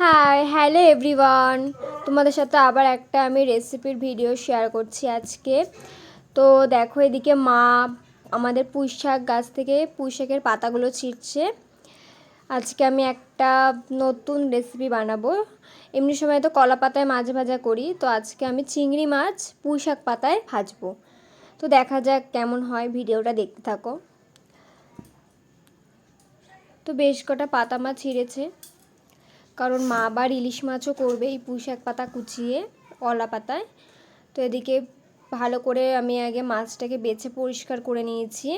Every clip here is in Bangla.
হাই হ্যালো এভরিওয়ান তোমাদের সাথে আবার একটা আমি রেসিপির ভিডিও শেয়ার করছি আজকে। তো দেখো এদিকে মা আমাদের পুঁই শাক গাছ থেকে পুঁই শাকের পাতাগুলো ছিঁড়ছে। আজকে আমি একটা নতুন রেসিপি বানাবো। এমনি সময় তো কলা পাতায় মাছ ভাজা করি, তো আজকে আমি চিংড়ি মাছ পুঁই শাক পাতায় ভাজবো। তো দেখা যাক কেমন হয় ভিডিওটা দেখতে থাকো। তো বেশ কটা পাতা মাছ ছিঁড়েছে। কারণ মা আবার ইলিশ মাছও করবে, এই পুঁই শাক পাতা কুচিয়ে, কলা পাতায়। তো এদিকে ভালো করে আমি আগে মাছটাকে বেছে পরিষ্কার করে নিয়েছি।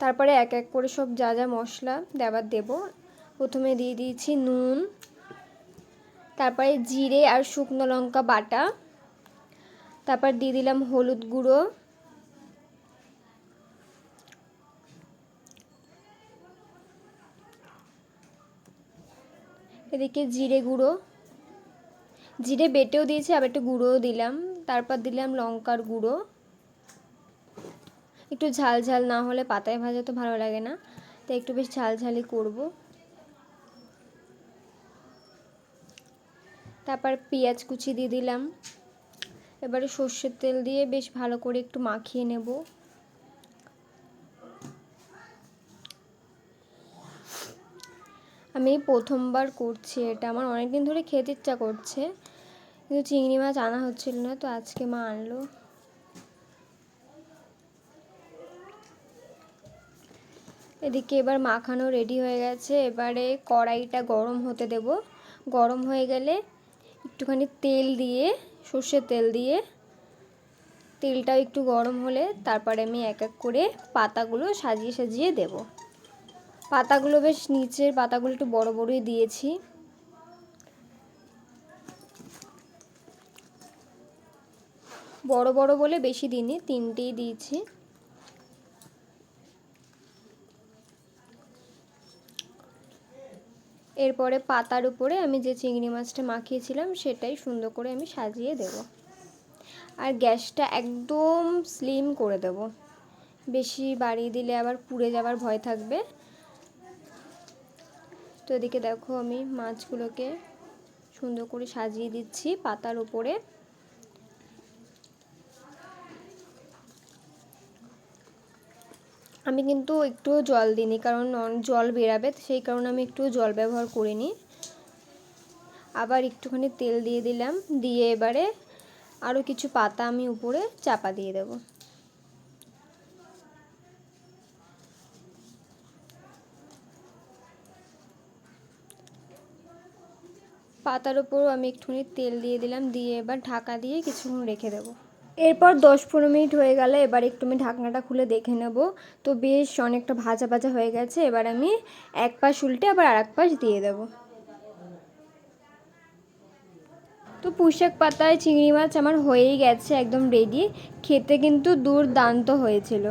তারপরে এক এক করে সব যা যা মশলা দেওয়ার দেব। প্রথমে দিয়ে দিয়েছি নুন, তারপরে জিরে আর শুকনো লঙ্কা বাটা, তারপর দিয়ে দিলাম হলুদ গুঁড়ো। এদিকে জিরে গুঁড়ো। জিরে বেটেও দিয়েছি, আবার একটু গুঁড়োও দিলাম। তারপর দিলাম লঙ্কার গুঁড়ো। একটু ঝাল ঝাল না হলে পাতায় ভাজা তো ভালো লাগে না, তাই একটু বেশ ঝাল ঝালই করব। তারপর পেঁয়াজ কুচি দিয়ে দিলাম। এবারে সর্ষের তেল দিয়ে বেশ ভালো করে একটু মাখিয়ে নেব। আমি প্রথমবার করছি এটা। আমার অনেক দিন ধরে খেতে ইচ্ছা করছে, কিন্তু চিংড়ি মাছ আনা হচ্ছিল না, তো আজকে মা আনলো। এদিকে এবার মাখানো রেডি হয়ে গেছে, এবারে কড়াইটা গরম হতে দেব। গরম হয়ে গেলে একটুখানি তেল দিয়ে, সর্ষের তেল দিয়ে, তেলটাও একটু গরম হলে তারপরে আমি এক এক করে পাতাগুলো সাজিয়ে সাজিয়ে দেব। পাতাগুলো বেশ নিচের পাতাগুলো একটু বড় বড়ই দিয়েছি। বড় বড় বলে বেশি দিনই তিনটেই দিয়েছি। এরপরে পাতার উপরে আমি যে চিংড়ি মাছটা মাখিয়েছিলাম, সেটাই সুন্দর করে আমি সাজিয়ে দেব। আর গ্যাসটা একদম স্লিম করে দেব। বেশি বাড়িয়ে দিলে আবার পুড়ে যাবার ভয় থাকবে। এদিকে দেখো আমি মাছগুলোকে সুন্দর করে সাজিয়ে দিচ্ছি পাতার উপরে। আমি কিন্তু একটু জল দিইনি, কারণ জল বেরাবে, সেই কারণে আমি একটু জল ব্যবহার করিনি। আবার একটুখানি তেল দিয়ে দিলাম, দিয়ে এবারে আরও কিছু পাতা আমি উপরে চাপা দিয়ে দেব। পাতার উপরও আমি একটুখানি তেল দিয়ে দিলাম, দিয়ে এবার ঢাকা দিয়ে কিছুক্ষণ রেখে দেবো। এরপর দশ পনেরো মিনিট হয়ে গেলে এবার একটু আমি ঢাকনাটা খুলে দেখে নেব। তো বেশ অনেকটা ভাজা ভাজা হয়ে গেছে, এবার আমি এক পাশ উল্টে আবার আর এক পাশ দিয়ে দেব। তো পুঁশাক পাতায় চিংড়ি মাছ আমার হয়েই গেছে, একদম রেডি খেতে কিন্তু দুর্দান্ত হয়েছিল।